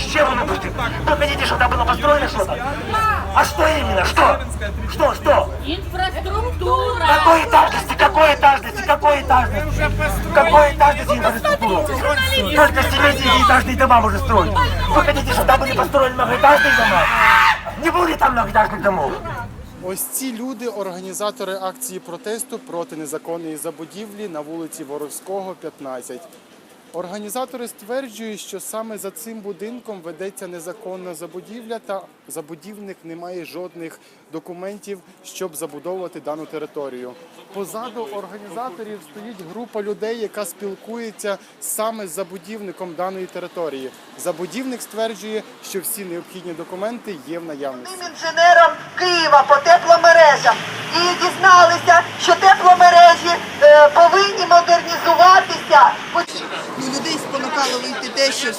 С чем он пустил? Вы хотите, чтобы там было построено что-то? А что именно? Что? Что, что? Инфраструктура. Какой этажности, какой этажности, какой этажности? Какой этажности инфраструктуру? Только семидесятиэтажные дома можно строить. Вы хотите, чтобы там были построены многоэтажные дома? Не будет там многоэтажных домов. Ось ці люди, організатори акції протесту проти незаконної забудівлі на вулиці Воровського, 15. Організатори стверджують, що саме за цим будинком ведеться незаконна забудівля, та забудівник не має жодних документів, щоб забудовувати дану територію. Позаду організаторів стоїть група людей, яка спілкується саме з забудівником даної території. Забудівник стверджує, що всі необхідні документи є в наявності. інженерам Києва по тепломережам і дізналися, що тепломережі е, повинні модернізуватися. Ну, людей спонукало вийти те, що е,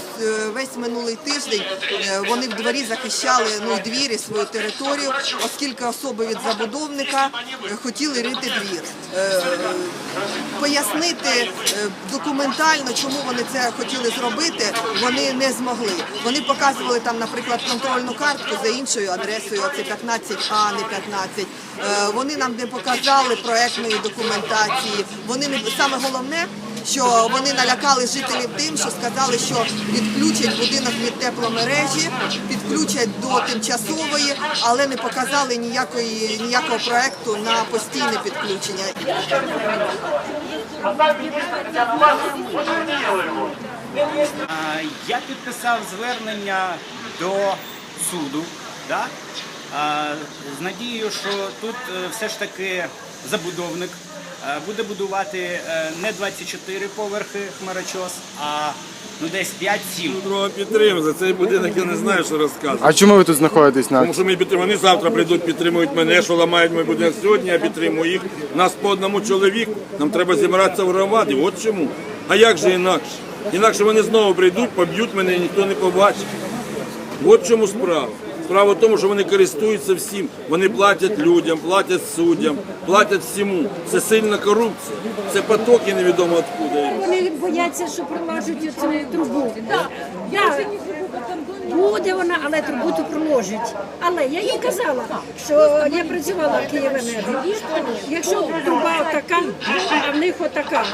весь минулий тиждень е, вони в дворі захищали ну, двір і свою територію, оскільки особи від забудовника хотіли рити двір. Пояснити документально, чому вони це хотіли зробити, вони не змогли. Вони показували там, наприклад, контрольну картку за іншою адресою, це 15А, не 15. Вони нам не показали проектної документації. Вони не саме головне що вони налякали жителів тим, що сказали, що відключать будинок від тепломережі, підключать до тимчасової, але не показали ніякої ніякого проекту на постійне підключення. Я підписав звернення до суду да? З надією, що тут е, все ж таки забудовник е, буде будувати е, не 24 поверхи хмарочос, а ну, десь 5-7. Друга підтримка. За цей будинок я не знаю, що розказувати. А чому ви тут знаходитесь на Тому що ми підтримуємо. Вони завтра прийдуть, підтримують мене, що ламають мій будинок сьогодні, я підтримую їх. Нас по одному чоловіку, нам треба зібратися в громаді. От чому. А як же інакше? Інакше вони знову прийдуть, поб'ють мене і ніхто не побачить. От чому справа. Справа в тому, що вони користуються всім. Вони платять людям, платять суддям, платять всьому. Це сильна корупція. Це потоки невідомо откуда. Вони бояться, що промажуть цю трубу. Я, буде вона, але трубу проложить. Але я їй казала, що я працювала в Київенерго. Якщо труба така, а в них отака,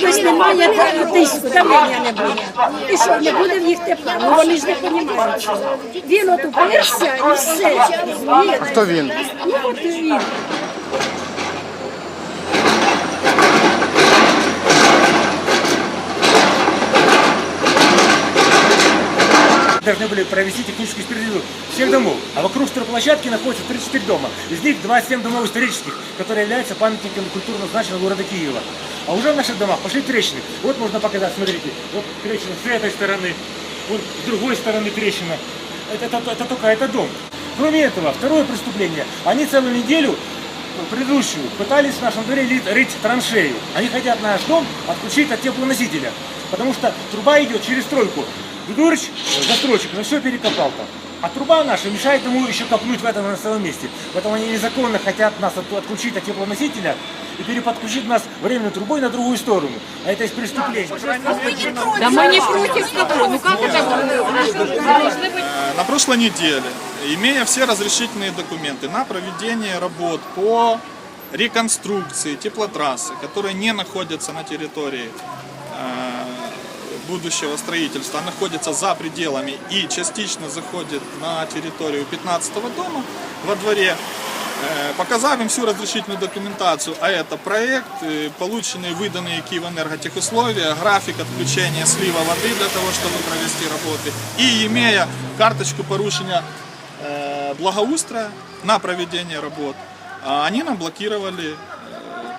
тобто немає тиску, давлення не буде. І що, не буде в них тепла? Ну вони ж не розуміють. Він от уперся і все. Хто він? Ну от він. Должны были провести техническую экспертизу всех домов. А вокруг стройплощадки находится 34 дома. Из них 27 домов исторических, которые являются памятниками культурно значимого города Киева. А уже в наших домах пошли трещины. Вот можно показать, смотрите. Вот трещина с этой стороны, вот с другой стороны трещина. Это, это, это только это дом. Кроме этого, второе преступление. Они целую неделю предыдущую пытались в нашем дворе рыть траншею. Они хотят наш дом отключить от теплоносителя. Потому что труба идет через стройку. Э, застройщик, на все перекопал там. А труба наша мешает ему еще копнуть в этом населенном месте. Поэтому они незаконно хотят нас от- отключить от теплоносителя и переподключить нас временной трубой на другую сторону. А это из преступления. Да мы не против того. Ну как это? На прошлой неделе, имея все разрешительные документы на проведение работ по реконструкции теплотрассы, которые не находятся на территории будущего строительства, находятся за пределами и частично заходят на территорию 15 дома во дворе, э, показав им всю разрешительную документацию, а это проект, э, полученные, выданные Киевэнерго техусловия, график отключения слива воды для того, чтобы провести работы, и имея карточку порушения э, благоустроя на проведение работ, а они нам блокировали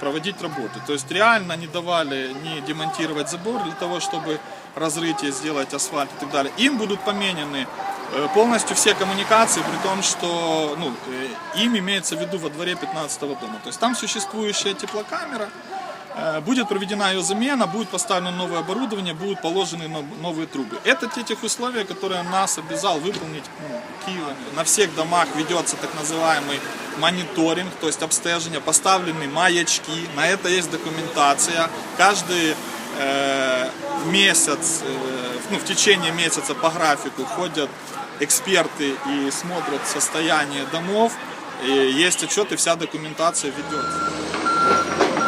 проводить работы. То есть реально не давали не демонтировать забор для того, чтобы разрытие, сделать асфальт и так далее. Им будут поменены э, полностью все коммуникации, при том, что ну, э, им имеется в виду во дворе 15 дома. То есть там существующая теплокамера, Э, Будет проведена ее замена, будет поставлено новое оборудование, будут положены но- новые трубы. Это те тех условия, которые нас обязал выполнить ну, Киев. На всех домах ведется так называемый мониторинг, то есть обстежение, поставлены маячки, на это есть документация. Каждый э, месяц э, ну, в течение месяца по графику ходят эксперты и смотрят состояние домов, и есть отчет, и вся документация ведется.